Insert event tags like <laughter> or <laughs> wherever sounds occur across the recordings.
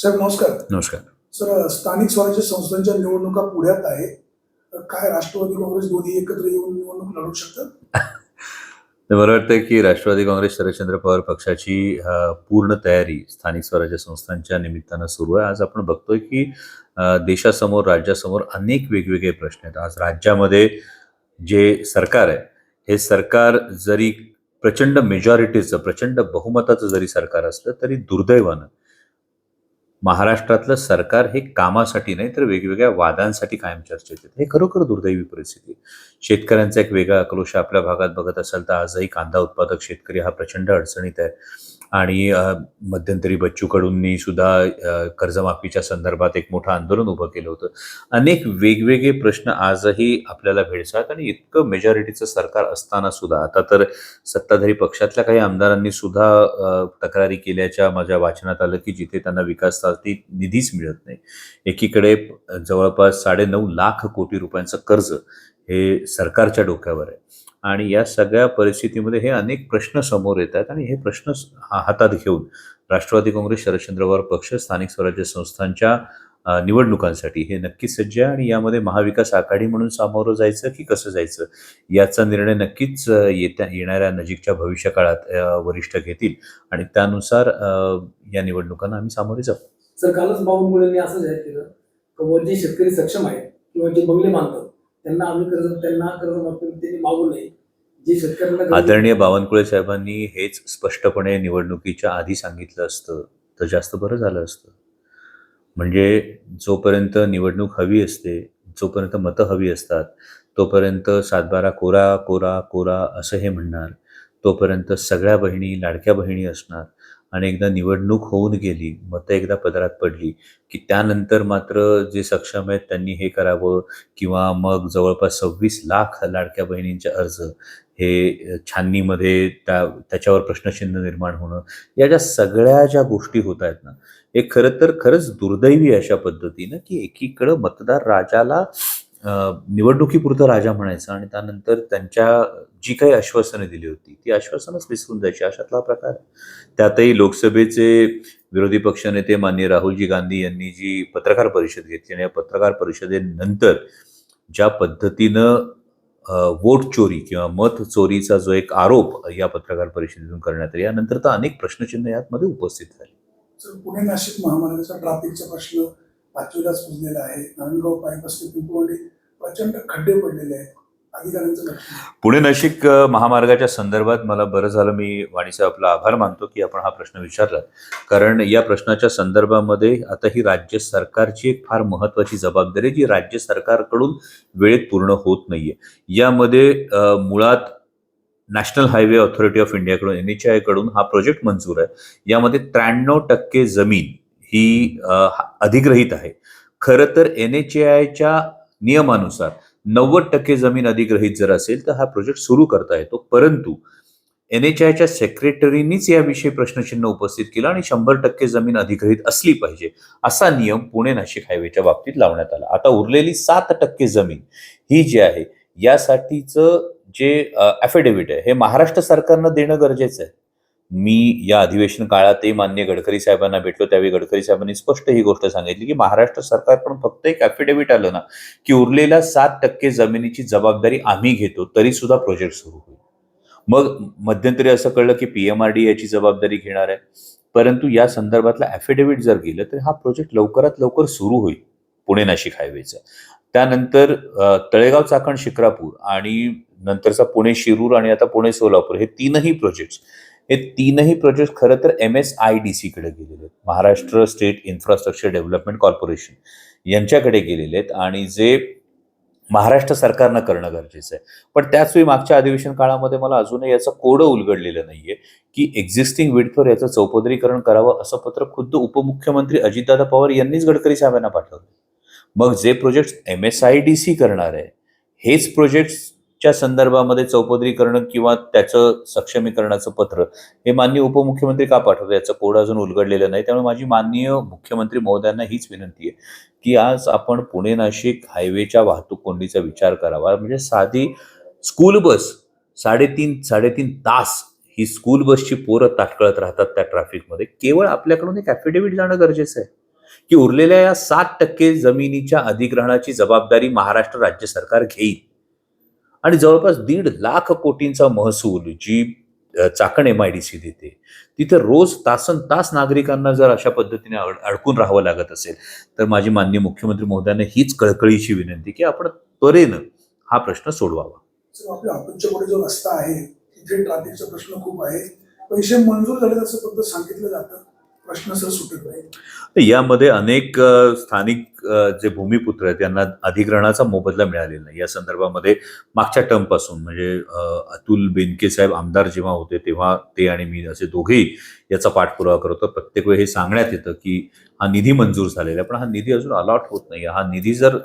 साहेब नमस्कार. नमस्कार. सर स्थानिक स्वराज्य संस्थांच्या निवडणुका पुढ्यात आहे काय राष्ट्रवादी काँग्रेस दोन्ही एकत्र येऊन निवडणूक लढवू शकतात? <laughs> मला वाटतं की राष्ट्रवादी काँग्रेस शरदचंद्र पवार पक्षाची पूर्ण तयारी स्थानिक स्वराज्य संस्थांच्या निमित्तानं सुरू आहे. आज आपण बघतोय की देशासमोर राज्यासमोर अनेक वेगवेगळे प्रश्न आहेत. आज राज्यामध्ये जे सरकार आहे हे सरकार जरी प्रचंड मेजॉरिटीचं प्रचंड बहुमताचं जरी सरकार असलं तरी दुर्दैवानं महाराष्ट्रातलं सरकार हे कामासाठी नाही तर वेगवेगळ्या वादांसाठी कायम चर्चेत येते. हे खरोखर दुर्दैवी परिस्थिती आहे. शेतकऱ्यांचा एक वेगळा आक्रोश आपल्या भागात बघत असाल तर आजही कांदा उत्पादक शेतकरी हा प्रचंड अडचणीत आहे. आणि मध्यंतरी बच्चू कडूंनी सुद्धा कर्जमाफीच्या संदर्भात एक मोठं आंदोलन उभं केलं होतं. अनेक वेगवेगळे प्रश्न आजही आपल्याला भेडसावत आणि इतकं मेजॉरिटीचं सरकार असताना सुद्धा आता तर सत्ताधारी पक्षातल्या काही आमदारांनी सुद्धा तक्रारी केल्याच्या माझ्या वाचनात आलं की जिथे त्यांना विकासासाठी निधीच मिळत नाही. एकीकडे जवळपास साडेनऊ लाख कोटी रुपयांचं कर्ज हे सरकारच्या डोक्यावर आहे. आणि या सगळ्या परिस्थितीमध्ये हे अनेक प्रश्न समोर येत आहेत आणि हे प्रश्न हातात घेऊन राष्ट्रवादी काँग्रेस शरदचंद्र पवार पक्ष स्थानिक स्वराज्य संस्थांच्या निवडणुकांसाठी हे नक्कीच सज्ज आहे आणि यामध्ये महाविकास आघाडी म्हणून सामोरं जायचं की कसं जायचं? याचा निर्णय नक्कीच येत्या येणाऱ्या नजीकच्या भविष्य काळात वरिष्ठ घेतील आणि त्यानुसार या निवडणुकांना आम्ही सामोरे जाऊ. सर कालच बावनकुळेंनी असं जाहीर केलं. की जे शेतकरी सक्षम आहेत किंवा जे बंगले बांधतात त्यांना आम्ही कर्ज त्यांना कर्ज त्यांनी मागू नये. जे शेतकऱ्यांना आदरणीय बावनकुळे साहेबांनी हेच स्पष्टपणे निवडणुकीच्या आधी सांगितलं असतं. तर जास्त बरं झालं असतं. म्हणजे जोपर्यंत निवडणूक हवी असते जोपर्यंत मतं हवी असतात तोपर्यंत सातबारा कोरा कोरा कोरा असं हे म्हणणार तोपर्यंत सगळ्या बहिणी लाडक्या बहिणी असणार आणि एकदा निवडणूक होऊन गेली मतं एकदा पदरात पडली की त्यानंतर मात्र जे सक्षम आहेत त्यांनी हे करावं किंवा मग जवळपास सव्वीस लाख लाडक्या बहिणींचे अर्ज हे छाननीमध्ये त्या त्याच्यावर प्रश्नचिन्ह निर्माण होणं या ज्या सगळ्या ज्या गोष्टी होत आहेत ना हे खरं तर खरंच दुर्दैवी अशा पद्धतीनं की एकीकडं मतदार राजाला निवडणुकीपुरतं राजा म्हणायचं आणि त्यानंतर त्यांच्या जी काही आश्वासनं दिली होती ती आश्वासनच विसरून जायची. अशातला प्रकार त्यातही लोकसभेचे विरोधी पक्षनेते माननीय राहुलजी गांधी यांनी जी पत्रकार परिषद घेतली आणि या पत्रकार परिषदेनंतर ज्या पद्धतीनं वोट चोरी किंवा मत चोरीचा जो एक आरोप या पत्रकार परिषदेतून करण्यात आला यानंतर तर अनेक प्रश्नचिन्ह यातमध्ये उपस्थित झाले. पुणे नाशिक महामार्गाचा ट्रॅफिकचा प्रश्न पाचवीलाच पुजलेला आहे. नारायणगाव पायपासून पिंपवंडी प्रचंड खड्डे पडलेले आहेत. पुणे नाशिक महामार्गाच्या संदर्भात मला बरं झालं. मी वाणीसाहेब आपला आभार मानतो की आपण हा प्रश्न विचारला कारण या प्रश्नाच्या संदर्भामध्ये आता ही राज्य सरकारची एक फार महत्वाची जबाबदारी आहे, जी राज्य सरकारकडून वेळेत पूर्ण होत नाहीये. यामध्ये मुळात नॅशनल हायवे ऑथॉरिटी ऑफ इंडियाकडून एन एच कडून हा प्रोजेक्ट मंजूर आहे. यामध्ये त्र्याण्णव टक्के जमीन ही अधिग्रहित आहे. खरं तर एन एच आयच्या नियमानुसार. नव्वद टक्के जमीन अधिग्रहित जर असेल तर हा प्रोजेक्ट सुरू करता येतो. परंतु एन एच आयच्या सेक्रेटरीनीच याविषयी प्रश्नचिन्ह उपस्थित केलं आणि शंभर टक्के जमीन अधिग्रहित असली पाहिजे असा नियम पुणे नाशिक हायवेच्या बाबतीत लावण्यात आला. आता उरलेली सात टक्के जमीन ही जी आहे यासाठीचं जे ॲफिडेव्हिट आहे हे महाराष्ट्र सरकारनं देणं गरजेचं आहे. मी या अधिवेशन काळातही मान्य गडकरी साहेबांना भेटलो. त्यावेळी गडकरी साहेबांनी स्पष्ट ही गोष्ट सांगितली की महाराष्ट्र सरकार पण फक्त एक ॲफिडेव्हिट आलं ना की उरलेल्या सात टक्के जमिनीची जबाबदारी आम्ही घेतो तरी सुद्धा प्रोजेक्ट सुरू होईल. मग मध्यंतरी असं कळलं की पी एम आर डी याची जबाबदारी घेणार आहे. परंतु या संदर्भातला ॲफिडेव्हिट जर गेलं तर हा प्रोजेक्ट लवकरात लवकर सुरू होईल पुणे नाशिक हायवेचा त्यानंतर तळेगाव चाकण शिक्रापूर आणि नंतरचा पुणे शिरूर आणि आता पुणे सोलापूर हे तीनही प्रोजेक्ट्स हे तीनही प्रोजेक्ट खरं तर एम एस आय डी सीकडे गेलेले आहेत. Maharashtra State Infrastructure Development Corporation यांच्याकडे गेलेले आहेत आणि जे महाराष्ट्र सरकारनं करणं गरजेचं आहे. पण त्याच वेळी मागच्या अधिवेशन काळामध्ये मला अजूनही याचं कोडं उलगडलेलं नाहीये की एक्झिस्टिंग विडफर याचं चौपदरीकरण करावं असं पत्र खुद्द उपमुख्यमंत्री अजितदादा पवार यांनीच गडकरी साहेबांना पाठवलं. मग जे project M S I D C करणार आहे हेच च्या संदर्भामध्ये चौपदरीकरण किंवा त्याचं सक्षमीकरणाचं पत्र हे माननीय उपमुख्यमंत्री का पाठवतं याचं कोड अजून उलगडलेलं नाही. त्यामुळे माझी माननीय मुख्यमंत्री महोदयांना हीच विनंती आहे की आज आपण पुणे नाशिक हायवेच्या वाहतूक कोंडीचा विचार करावा. म्हणजे साधी स्कूल बस साडेतीन साडेतीन तास ही स्कूल बसची पोरं ताटकळत राहतात त्या ट्रॅफिकमध्ये. केवळ आपल्याकडून एक ॲफिडेव्हिट जाणं गरजेचं आहे. की उरलेल्या या सात टक्के जमिनीच्या अधिग्रहणाची जबाबदारी महाराष्ट्र राज्य सरकार घेईल. आणि जवळपास दीड लाख कोटींचा महसूल जी Chakan M I D C देते तिथे रोज तासन तास नागरिकांना जर अशा पद्धतीने अड- अडकून राहावं लागत असेल तर माझी माननीय मुख्यमंत्री महोदयांना हीच कळकळीची विनंती की आपण त्वरेनं हा प्रश्न सोडवावा. आपल्या ऑफिसच्या पुढे जो रस्ता आहे तिथे ट्रॅफिकचा प्रश्न खूप आहे. पैसे मंजूर झाले असं फक्त सांगितलं जातं. प्रश्न सर सुटत नाही यामध्ये अनेक स्थानिक जे भूमिपुत्र आहेत त्यांना अधिग्रहणाचा मोबदला मिळालेला नाही. या संदर्भामध्ये मागच्या टर्मपासून म्हणजे अतुल बेनके साहेब आमदार जेव्हा होते तेव्हा ते आणि मी असे दोघेही याचा पाठपुरावा करतो प्रत्येक वेळी हे सांगण्यात येतं की हा निधी मंजूर झालेला आहे पण हा निधी अजून अलॉट होत नाही. हा निधी जर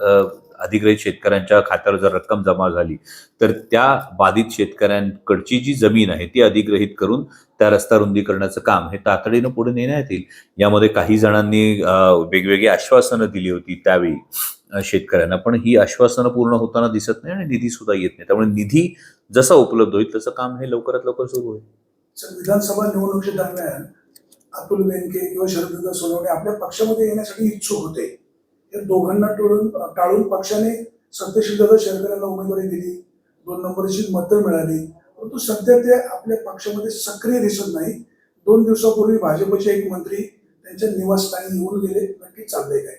अधिग्रहित शेतकऱ्यांच्या खात्यावर जर रक्कम जमा झाली तर त्या बाधित शेतकऱ्यांकडची जी जमीन आहे ती अधिग्रहित करून त्या रस्ता रुंदीकरणाचं काम हे तातडीनं पुढे नेण्यात येईल. यामध्ये काही जणांनी वेगवेगळी आश्वासनं दिली होती. त्यावेळी शेतकऱ्यांना. पण ही आश्वासनं पूर्ण होताना दिसत नाही आणि निधी सुद्धा येत नाही. त्यामुळे निधी जसा उपलब्ध होईल तसं काम हे लवकरात लवकर सुरू होईल. सर विधानसभा निवडणुकीच्या दरम्यान अतुल बेनके किंवा शरद सोनवणे आपल्या पक्षामध्ये येण्यासाठी इच्छुक होते. या दोघांना टोळून टाळून पक्षाने सत्यशीलता शेतकऱ्यांना उमेदवारी दिली. दोन नंबरची मतं मिळाली. परंतु सध्या ते आपल्या पक्षामध्ये सक्रिय दिसत नाही. दोन दिवसापूर्वी भाजपचे एक मंत्री त्यांच्या निवासस्थानी निवडून गेले. नक्की चाललंय काय?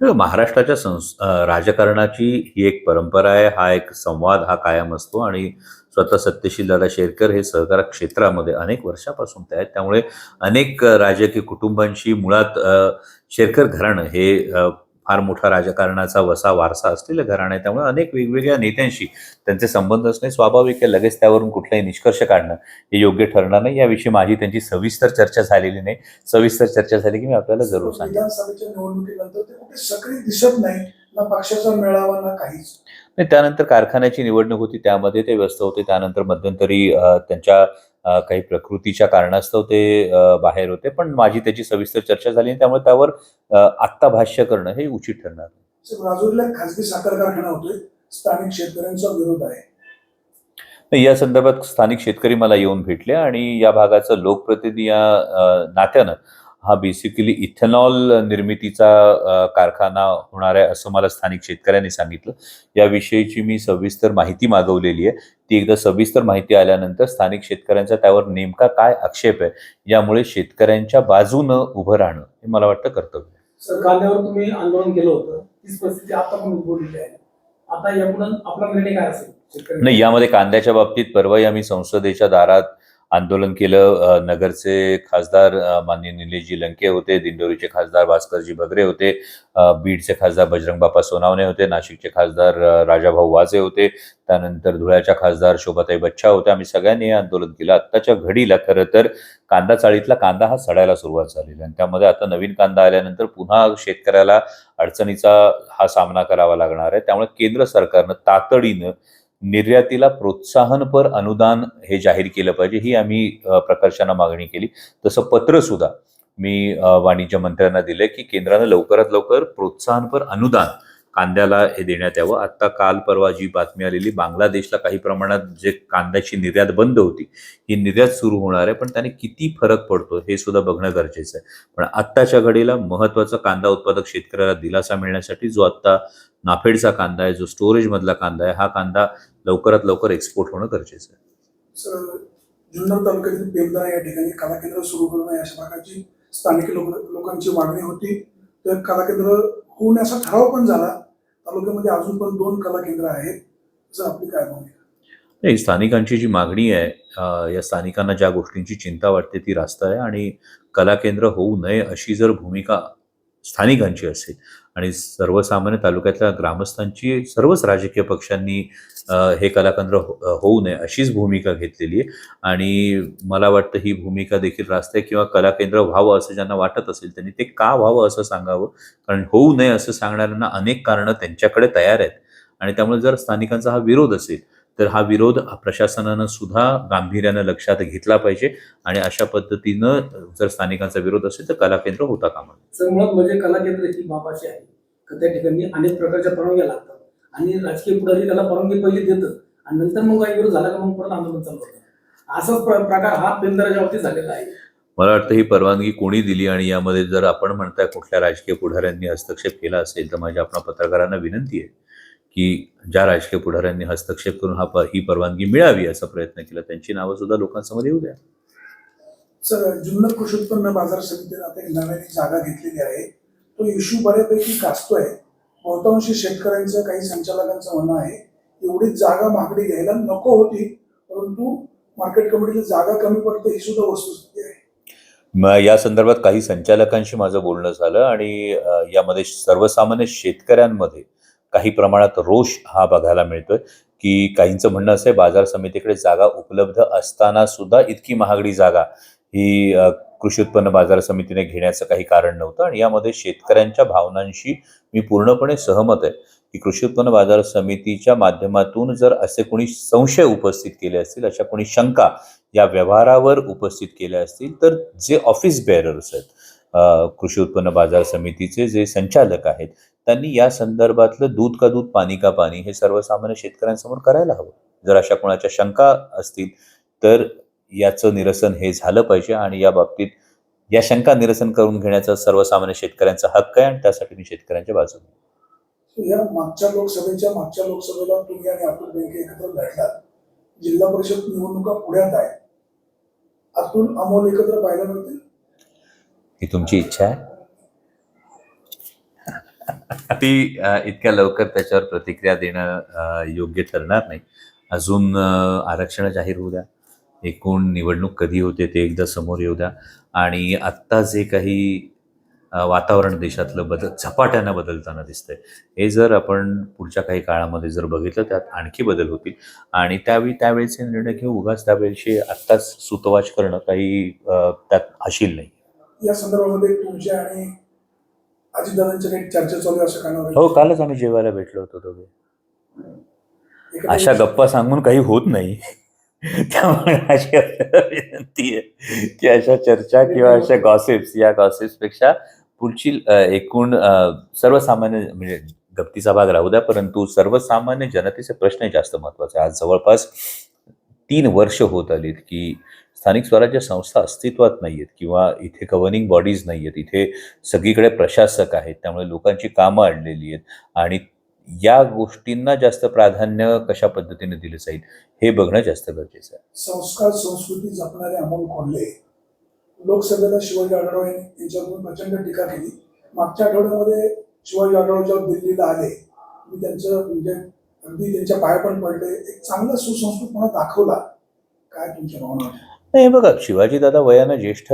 हो, महाराष्ट्राच्या संस राजकारणाची ही एक परंपरा आहे हा एक संवाद हा कायम असतो आणि स्वतः सत्यशील दादा शेरकर हे सहकार क्षेत्रामध्ये अनेक वर्षापासून ते आहेत. त्यामुळे अनेक राजकीय कुटुंबांशी मुळात शेरकर घराणं हे फार मोठा राजकारणाचा वसा वारसा असलेलं घराणं आहे त्यामुळे अनेक वेगवेगळ्या नेत्यांशी त्यांचे संबंध असणे स्वाभाविक आहे. लगेच त्यावरून कुठलाही निष्कर्ष काढणं हे योग्य ठरणार नाही. याविषयी माझी त्यांची सविस्तर चर्चा झालेली नाही. सविस्तर चर्चा झाली की मी आपल्याला जरूर सांगेन. नाही. त्यानंतर कारखान्याची निवडणूक होती. त्यामध्ये ते व्यस्त होते. त्यानंतर मध्यंतरी त्यांच्या काही प्रकृतीच्या कारणास्तव ते बाहेर होते. पण माझी त्याची सविस्तर चर्चा झाली आणि त्यामुळे त्यावर आत्ता भाष्य करणं हे उचित ठरणार. राजूरला खासगी साखर कारखाना होतोय. स्थानिक शेतकऱ्यांचा विरोध आहे. या संदर्भात स्थानिक शेतकरी मला येऊन भेटले आणि या भागाचं लोकप्रतिनिधी या नात्यानं हा बेसिकली इथेनॉल निर्मितीचा कारखाना होणार आहे असं मला स्थानिक शेतकऱ्यांनी सांगितलं. याविषयीची मी सविस्तर माहिती मागवलेली आहे. ती एकदा सविस्तर माहिती आल्यानंतर स्थानिक शेतकऱ्यांचा त्यावर नेमका काय आक्षेप आहे यामुळे शेतकऱ्यांच्या बाजूनं उभं राहणं हे मला वाटतं कर्तव्य आहे. सर कांद्यावर तुम्ही आंदोलन केलं होतं. तीच परिस्थिती आता पण उद्भवलेली आहे. आता यापुढे आपला निर्णय काय असेल? नाही यामध्ये कांद्याच्या बाबतीत परवाही आम्ही संसदेच्या दारात आंदोलन केलं. नगरचे खासदार माननीय निलेशजी लंके होते दिंडोरीचे खासदार भास्करजी भगरे होते बीडचे खासदार बजरंग बाप्पा सोनावणे होते नाशिकचे खासदार राजाभाऊ वाजे होते त्यानंतर धुळ्याच्या खासदार शोभाताई बच्छा होत्या. आम्ही सगळ्यांनी हे आंदोलन केलं. आत्ताच्या घडीला खरं तर कांदा चाळीतला कांदा हा सडायला सुरुवात झालेला आहे आणि त्यामध्ये आता नवीन कांदा आल्यानंतर पुन्हा शेतकऱ्याला अडचणीचा हा सामना करावा लागणार आहे. त्यामुळे केंद्र सरकारनं तातडीनं निर्यातीला प्रोत्साहनपर अनुदान हे जाहीर केलं पाहिजे ही आम्ही प्रकर्षानं मागणी केली. तसं पत्र सुद्धा मी वाणिज्य मंत्र्यांना दिलंय की केंद्रानं लवकरात लवकर प्रोत्साहनपर अनुदान कांद्याला हे देण्यात यावं. आता काल परवा जी बातमी आलेली बांगलादेशला काही प्रमाणात जे कांद्याची निर्यात बंद होती ही निर्यात सुरू होणार आहे पण त्याने किती फरक पडतो हे सुद्धा बघणं गरजेचं आहे. पण आत्ताच्या घडीला महत्त्वाचा कांदा उत्पादक शेतकऱ्याला दिलासा मिळण्यासाठी जो आत्ता नाफेडचा कांदा आहे जो स्टोरेज मधला कांदा आहे हा कांदा लवकरात लवकर एक्सपोर्ट होणं गरजेचं आहे. जुन्नर तालुक्यातील पेमदारा या ठिकाणी कला केंद्र सुरू करणं अशा प्रकारची स्थानिक लोक लोकांची मागणी होती. तर कला केंद्र होण्याचा ठराव पण झाला. तालुक्यामध्ये अजून पण दोन कला केंद्र आहेत. असं आपली काय भूमिका नाही स्थानिकांची जी मागणी आहे या स्थानिकांना ज्या गोष्टींची चिंता वाटते ती रास्त आहे आणि कला केंद्र होऊ नये अशी जर भूमिका स्थानिकांची असेल. आणि सर्वसामान्य तालुक्यातल्या ग्रामस्थांची सर्वच राजकीय पक्षांनी हे कलाकेंद्र हो- होऊ नये अशीच भूमिका घेतलेली आहे. आणि मला वाटतं ही भूमिका देखील रास्ते किंवा कलाकेंद्र व्हावं असं ज्यांना वाटत असेल त्यांनी ते का व्हावं असं सांगावं? कारण होऊ नये असं सांगणाऱ्यांना अनेक कारणं त्यांच्याकडे तयार आहेत. आणि त्यामुळे जर स्थानिकांचा हा विरोध असेल तर हा विरोध प्रशासनानं सुद्धा गांभीर्यानं लक्षात घेतला पाहिजे. आणि अशा पद्धतीनं जर स्थानिकांचा विरोध असेल तर कला केंद्र होता कामा नये. म्हणजे कला केंद्र ही बाब अशी आहे त्या ठिकाणी अनेक प्रकारच्या परवानग्या लागतात. आणि राजकीय पुढारी त्याला परवानगी पहिली देतं आणि नंतर मग काही विरोध झाला का मग परत आंदोलन चालू होतं? असाच प्र- प्रकार हा पेंदराच्या बाबतीत झालेला आहे. मला वाटतं ही परवानगी कोणी दिली आणि यामध्ये जर आपण म्हणताय कुठल्या राजकीय पुढाऱ्यांनी हस्तक्षेप केला असेल तर माझ्या आपण पत्रकारांना विनंती आहे. की ज्या राजकीय पुढाऱ्यांनी हस्तक्षेप करून हा ही परवानगी मिळावी असा प्रयत्न केला त्यांची नावं सुद्धा लोकांसमोर येऊ द्या. सर जुन्नर कृषी उत्पन्न बाजार समितीने आता एक नव्याने जागा घेतलेली आहे. तो इश्यू बऱ्यापैकी गाजतोय. बहुतांशी शेतकऱ्यांचं काही संचालकांचं म्हणणं आहे एवढी जागा मागणी घ्यायला नको होती परंतु मार्केट कमिटीला जागा कमी पडते ही सुद्धा वस्तुस्थिती आहे. या संदर्भात काही संचालकांशी माझं बोलणं झालं आणि यामध्ये सर्वसामान्य शेतकऱ्यांमध्ये काही प्रमाणात रोष हा बघायला मिळतोय. की काहींचं म्हणणं असं आहे बाजार समितीकडे जागा उपलब्ध असताना सुद्धा इतकी महागडी जागा ही कृषी उत्पन्न बाजार समितीने घेण्याचं काही कारण नव्हतं. आणि यामध्ये शेतकऱ्यांच्या भावनांशी मी पूर्णपणे सहमत आहे. की कृषी उत्पन्न बाजार समितीच्या माध्यमातून जर असे कोणी संशय उपस्थित केले असतील अशा कोणी शंका या व्यवहारावर उपस्थित केल्या असतील तर जे ऑफिस बेअरर्स आहेत कृषी उत्पन्न बाजार समितीचे जे संचालक आहेत त्यांनी या संदर्भातलं दूध का दूध पाणी का पाणी हे सर्वसामान्य शेतकऱ्यांसमोर करायला हवं. जर अशा कोणाच्या शंका असतील तर याचं निरसन हे झालं पाहिजे आणि या बाबतीत या शंका निरसन करून घेण्याचा सर्वसामान्य शेतकऱ्यांचा हक्क आहे आणि त्यासाठी मी शेतकऱ्यांच्या बाजूने या मागच्या लोकसभेच्या मागच्या लोकसभेला तुम्ही आणि अतुल बेंके एकत्र लढलात. जिल्हा परिषद निवडणुका पुढ्यात आहे अतुल अमोल एकत्र पाहायला मिळतील? ही तुमची इच्छा आहे? ती इतक्या लवकर त्याच्यावर प्रतिक्रिया देणं योग्य ठरणार नाही. अजून आरक्षण जाहीर होऊ द्या. एकूण निवडणूक कधी होते ते एकदा समोर येऊ द्या. आणि आत्ता जे काही वातावरण देशातलं बदल झपाट्यानं बदलताना दिसतंय हे जर आपण पुढच्या काही काळामध्ये जर बघितलं त्यात आणखी बदल होतील. आणि त्यावेळी त्यावेळेचे निर्णय घेऊ उगाच त्यावेळेशी आत्ताच सुतवाच करणं काही त्यात हशील नाही. या संदर्भामध्ये तुमच्या आणि अजितदादांच्या काही चर्चा चालू आहे असं कानावर हो कालच आम्ही जेवायला भेटलो होतो दोघे. एखाद्या अशा गप्पा सांगून काही होत नाही. त्यामुळे अशी आपल्याला विनंती आहे की अशा चर्चा किंवा अशा गॉसिप्स या गॉसिप्सपेक्षा पुढची एकूण सर्वसामान्य म्हणजे गप्तीचा भाग राहू द्या परंतु सर्वसामान्य जनतेचे प्रश्न जास्त महत्त्वाचे. आज जवळपास तीन वर्ष होत आलीत की स्थानिक स्वराज्य संस्था अस्तित्वात नाही आहेत किंवा इथे गव्हर्निंग बॉडीज नाही आहेत इथे सगळीकडे प्रशासक आहेत त्यामुळे लोकांची कामं अडलेली आहेत आणि या गोष्टींना जास्त प्राधान्य कशा पद्धतीने दिलं जाईल हे बघणं जास्त गरजेचं आहे. संस्कार संस्कृती जपणारे अमोल कोल्हे लोकसभेला शिवाजी आढाव यांच्याकडून प्रचंड टीका केली. मागच्या आठवड्यामध्ये शिवाजी आढळराव दिल्लीला आले मी त्यांचं म्हणजे अगदी त्यांच्या पाया पण पडले. एक चांगला सुसंस्कृतपणा दाखवला. काय तुमच्या भावना? नाही बघा बघा शिवाजीदादा वयानं ज्येष्ठ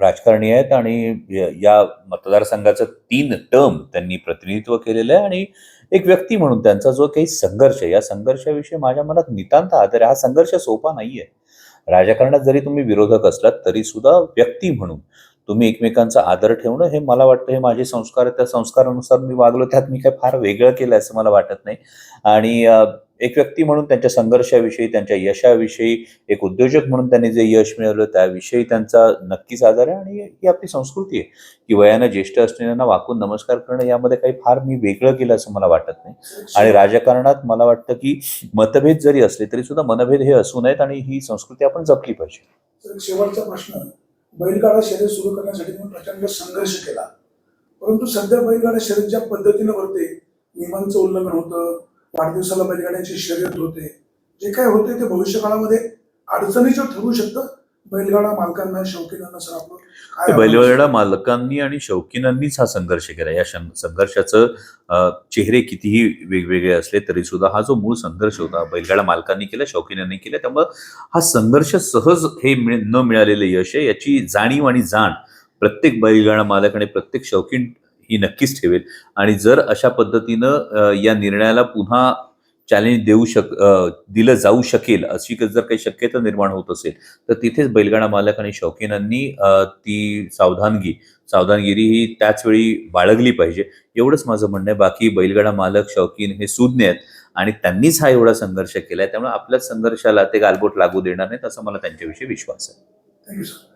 राजकारणी आहेत आणि या- मतदारसंघाचं तीन टर्म त्यांनी प्रतिनिधित्व केलेलं आहे आणि एक व्यक्ती म्हणून त्यांचा जो काही संघर्ष या संघर्षाविषयी माझ्या मनात नितांत आदर हा संघर्ष सोपा नाहीये. राजकारणात जरी तुम्ही विरोधक असलात तरी सुद्धा व्यक्ती म्हणून तुम्ही एकमेकांचा आदर ठेवणं हे मला वाटतं हे माझे संस्कार त्या संस्कारानुसार मी वागलो त्यात मी काय फार वेगळं केलं असं मला वाटत नाही. आणि एक व्यक्ती म्हणून त्यांच्या संघर्षाविषयी त्यांच्या यशाविषयी एक उद्योजक म्हणून त्यांनी जे यश मिळवलं त्याविषयी त्यांचा नक्कीच आदर आहे आणि ही आपली संस्कृती आहे. की वयानं ज्येष्ठ असलेल्यांना वाकून नमस्कार करणं यामध्ये काही फार मी वेगळं केलं असं मला वाटत नाही. आणि राजकारणात मला वाटतं की मतभेद जरी असले तरी सुद्धा मनभेद हे असू नयेत आणि ही संस्कृती आपण जपली पाहिजे. शेवटचा प्रश्न बैलगाडा शर्यत सुरू करण्यासाठी मी प्रचंड संघर्ष केला. परंतु सध्या बैलगाडा शर्यत ज्या पद्धतीनं भरते नियमांचं उल्लंघन होतं वाढदिवसाला बैलगाड्यांची शर्यत होते जे काय होते ते भविष्यकाळामध्ये अडचणीचं ठरू शकतं. बैलगाडा मालकांना शौकीनांना सर बैलगाडा मालकांनी आणि शौकीनांनीच हा संघर्ष केला. या संघर्षाचं चेहरे कितीही वेगवेगळे असले तरी सुद्धा हा जो मूळ संघर्ष होता बैलगाडा मालकांनी केला शौकीनांनी केला त्यामुळं हा संघर्ष सहज हे न मिळालेलं यश आहे. याची जाणीव आणि जाण प्रत्येक बैलगाडा मालक आणि प्रत्येक शौकीन ही नक्कीच ठेवेल. आणि जर अशा पद्धतीनं या निर्णयाला पुन्हा चॅलेंज देऊ शक दिलं जाऊ शकेल अशी जर काही शक्यता निर्माण होत असेल तर तिथेच बैलगाडा मालक आणि शौकीनांनी ती सावधानगी सावधानगिरी ही त्याच वेळी बाळगली पाहिजे. एवढंच माझं म्हणणं आहे. बाकी बैलगाडा मालक शौकीन हे सुज्ञ आहेत आणि त्यांनीच हा एवढा संघर्ष केला आहे त्यामुळे आपल्याच संघर्षाला ते गालबोट लागू देणार नाहीत असं मला त्यांच्याविषयी विश्वास आहे. Thank you sir